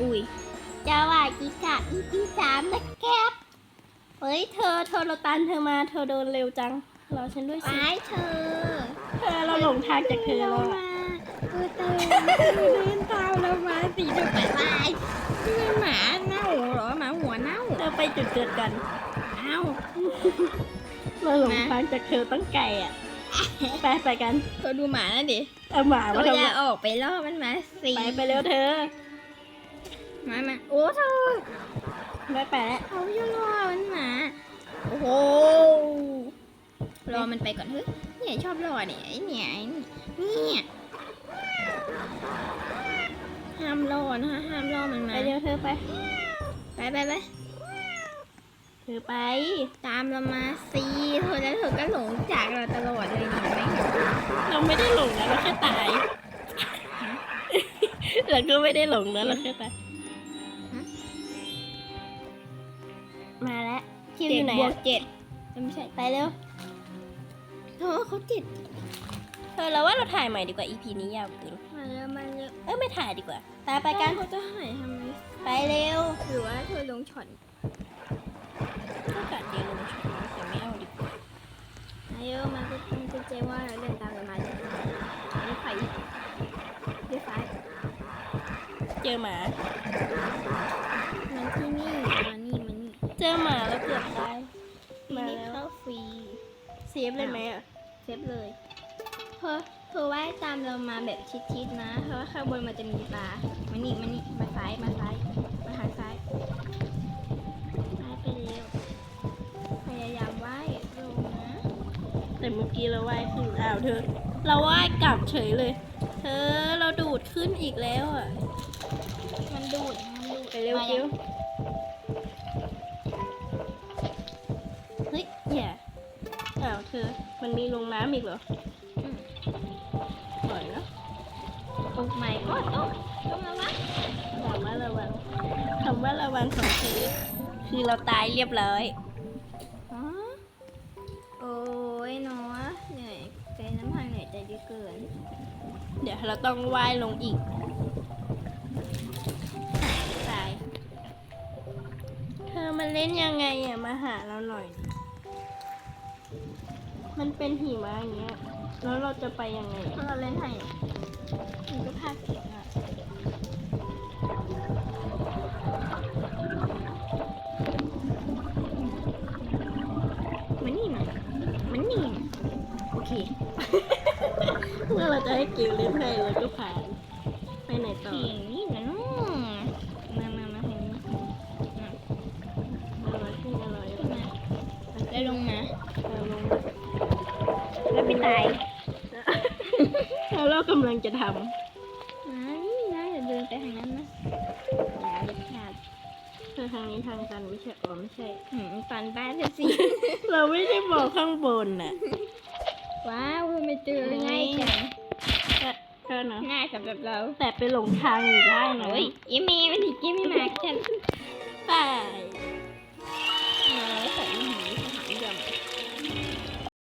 อุ้ยจะว่าจีค่ะ EP สามนะครับเฮ้ยเธอเธอเราตันเธอมาเธอเดินเร็วจังรอฉันด้วยไปสิเธอเธอเราหลงทางจากเธอแล้วอะมาเออเธอเดินตามเรามาสิเธอไปไปนี่มันหมาเน่าเหรอหมาหัวเน่าเธอไปจุดเกิดกันอ้าวเราหลงนะทางจากเธอตั้งไกลอะ ไปไปกัน เธอดูหมานะดิเอาหมาตัมาวทำอไมย่าออกไปล่อมันมาสิ ไปไปเร็วเธอ มามาโอ้เธอไม่ไปแล้วเขาจะรอมันหมาโอ้โหรอมันไปก่อนเฮ้ยเนี่ยชอบรอเนี่ยไอ้เนี่ยไอ้เนี่ยห้ามรอนะคะห้ามรอมันไปมาเร็วเธอไปไปไปไปเธอไป ตามเรามาสิเธอแล้วเธอก็หลงจากเราตลอดเลยเห็นไหมเราไม่ได้หลงนะเราแค่ตายเราก็ไม่ได้หลงนะเราแค่ตาย มาแล้วคิวอเจ็ดยู่ไหนบวอะกเจ็ดไม่ใช่ไปเร็วเธอเขาเจ็ดเธอเราว่าเราถ่ายใหม่ดีกว่า EP นี้ยาวเกินมาเร็วมาเร็วเอ้ยไม่ถ่ายดีกว่าตามไปกันเขาจะหายทำไมไปเร็วหรือว่าเธอลงช็อตก็กัดเดียวลงช็อตนะแต่ไม่เอาดีกว่ามาเร็วมาจะทำจะเจว่าเราเดินตามเรามาเลยนี่ไฟนี่ไฟเจอหมา มันที่นี่มานี่มานี่ เจอหมาแล้วเกือบตายมานี่แล้วเข้าฟรี เซฟเลยไหมอะเซฟเลยเธอเธอว่ายตามเรามาแบบชิดๆนะ เพราะว่าข้างบนมันจะมีปลามานี่มานี่มาซ้ายมาซ้ายมาทางซ้ายซ้ายไปเร็วพยายามว่ายลงนะ แต่เมื่อกี้เราว่ายขึ้นอ้าวเธอ เราว่ายกลับเฉยเลย เธอเราดูดขึ้นอีกแล้วอะ มันดูดมันดูดไปเร็วมาเร็ยัว เฮ้ยอย่าอ้าวเธอมันมีลงน้ำอีกเหรออืมปล่อยเนาะโอ้ไม่ก็ต้องต้องระวังคำว่าระวังคำว่าระวังของเธอคือเราตายเรียบร้อยอ๋อโอ้ยเนาะเหนื่อยใจน้ำพังเหนื่อยใจเยอะเกิน เดี๋ยวเราต้องว่ายลงอีกตายเธอมันเล่นยังไงอะมาหาเราหน่อยดิ มันเป็นหิมะอย่างเงี้ย แล้วเราจะไปยังไงถ้าอะเราเล่นให้มันก็พากเสียงอะมันนี่มามันนี่มาโอเค เมื่อเราจะให้กิวเล่นให้เราก็ผ่านาย แล้วเรากำลังจะทมานี่นะอย่าเดินไปทางนั้นนะอย่าเด็ดขาดำเธอทางนี้ทางกันไม่ใช่อ๋อไม่ใช่หืมฟันบ้านเธอสิ เราไม่ได้บอกข้างบนน่ะ ว้าวทำไมเจอง่ายจังเธอนะง่ายสำหรับเรา แต่ไปหลงทางอยู่ได้นะโอ้ยอีเมย์มันถึงกินไม่มาฉันไปมาแล้วใส่ลูก